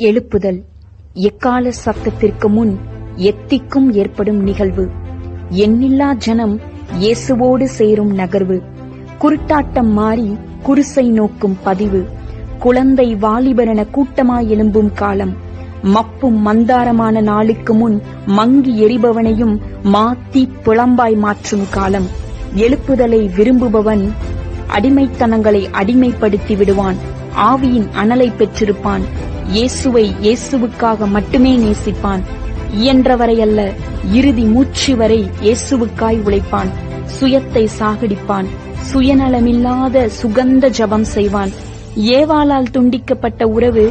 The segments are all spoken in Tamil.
எழுப்புதல். எக்கால சத்தத்திற்கு முன் எத்திக்கும் ஏற்படும் நிகழ்வு. எண்ணில்லா ஜனம் இயேசுவோடு சேரும் நகர்வு. குருட்டாட்டம் மாறி குருசை நோக்கும் பதிவு. குழந்தை வாலிபரென கூட்டமாய் எழும்பும் காலம். மப்பும் மந்தாரமான நாளுக்கு முன் மங்கி எரிபவனையும் மாத்தி புலம்பாய் மாற்றும் காலம். எழுப்புதலை விரும்புபவன் அடிமைத்தனங்களை அடிமைப்படுத்தி விடுவான். ஆவியின் அனலை பெற்றிருப்பான். இயேசுவை இயேசுவுக்காக மட்டுமே நேசிப்பான். இயன்றவரையல்ல இறுதி மூச்சு வரை இயேசுவுக்காய் உழைப்பான். சுயத்தை சாகடிப்பான். சுயநலமில்லாத சுகந்த ஜபம் செய்வான். ஏவாளால் துண்டிக்கப்பட்ட உறவு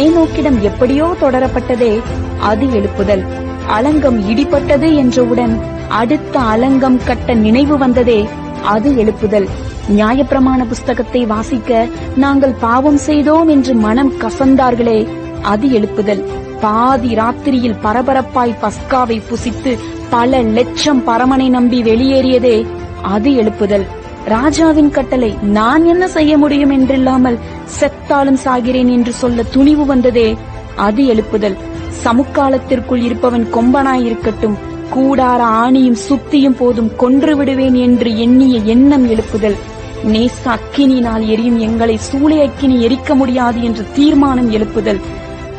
ஏனோக்கிடம் எப்படியோ தொடரப்பட்டதே அது எழுப்புதல். அலங்கம் இடிபட்டது என்றவுடன் அடுத்த அலங்கம் கட்ட நினைவு வந்ததே அது எழுப்புதல். நியாயப்பிரமாண புஸ்தகத்தை வாசிக்க நாங்கள் பாவம் செய்தோம் என்று மனம் கசந்தார்களே அது எழுப்புதல். பாதி ராத்திரியில் பரபரப்பாய் பஸ்காவை புசித்து பல லட்சம் பரமனை நம்பி வெளியேறியதே அது எழுப்புதல். ராஜாவின் கட்டளை நான் என்ன செய்ய முடியும் என்றில்லாமல் செத்தாலும் சாகிறேன் என்று சொல்ல துணிவு வந்ததே அது எழுப்புதல். சமுக்காலத்திற்குள் இருப்பவன் கொம்பனாய் இருக்கட்டும் கூடார ஆணியும் சுத்தியும் போதும் கொன்று விடுவேன் என்று எண்ணிய எண்ணம் எழுப்புதல். நேச அக்கினினால் எரியும் எங்களை சூளை அக்கினி எரிக்க முடியாது என்று தீர்மானம் எழுப்புதல்.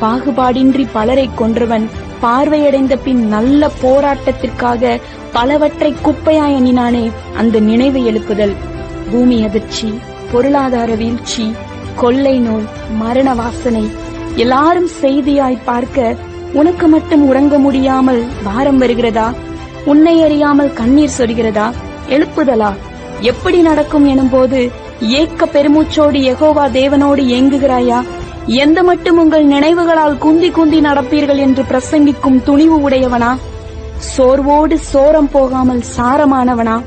பாகுபாடின்றி பலரை கொன்றவன் பார்வையடைந்த பின் நல்ல போராட்டத்திற்காக பலவற்றை குப்பையாய் எண்ணினானே அந்த நினைவை எழுப்புதல். பூமி அதிர்ச்சி பொருளாதார வீழ்ச்சி கொள்ளை நோய் மரண வாசனை எல்லாரும் செய்தியாய் பார்க்க உனக்கு மட்டும் உறங்க முடியாமல் பாரம் வருகிறதா? உன்னை அறியாமல் கண்ணீர் சொரிகிறதா? எழுப்புதலா? எப்படி நடக்கும் எனும்போது ஏக்க பெருமூச்சோடு எகோவா தேவனோடு ஏங்குகிறாயா? எந்த மட்டும் உங்கள் நினைவுகளால் குந்தி குந்தி நடப்பீர்கள் என்று பிரசங்கிக்கும் துணிவு உடையவனா? சோர்வோடு சோரம் போகாமல் சாரமானவனா?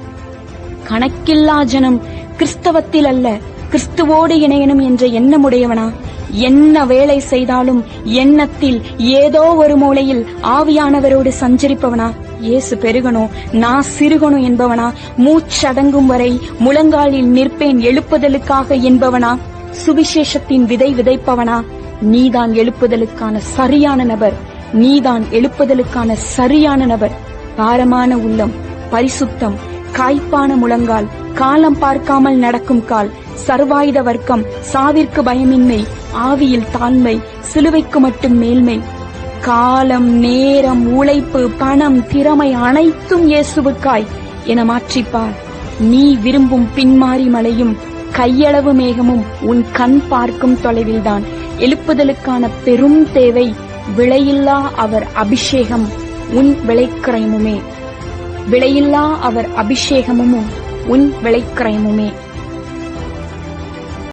கணக்கில்லா ஜனம் கிறிஸ்தவத்தில் அல்ல கிறிஸ்துவோடு இணையணும் என்ற எண்ணமுடையவனா? என்ன வேலை செய்தாலும் எண்ணத்தில் ஏதோ ஒரு மூலையில் ஆவியானவரோடு சஞ்சரிப்பவனா? இயேசு பெருகணும் நான் சிறுகணும் என்பவனா? மூச்சடங்கும் வரை முழங்காலில் நிற்பேன் எழுப்புதலுக்காக என்பவனா? சுவிசேஷத்தின் விதை விதைப்பவனா? நீதான் எழுப்புதலுக்கான சரியான நபர். நீதான் எழுப்புதலுக்கான சரியான நபர். பாரமான உள்ளம் பரிசுத்தம் காய்ப்பான முழங்கால் காலம் பார்க்காமல் நடக்கும் கால் சர்வாயுத வர்க்கம் சாவிற்கு பயமின்மை ஆவியில் தாழ்மை சிலுவைக்கு மட்டும் மேல்மை. காலம் நேரம் உழைப்பு பணம் திறமை அனைத்தும் இயேசுவுக்காய் என மாற்றிப்பார். நீ விரும்பும் பின்மாறி மலையும் கையளவு மேகமும் உன் கண் பார்க்கும் தொலைவில்தான். எழுப்புதலுக்கான பெரும் தேவை விலையில்லா அவர் அபிஷேகம் உன் விளைக்கிரயமுமே விலையில்லா அவர் அபிஷேகமும் உன் விளைக்கிரயமுமே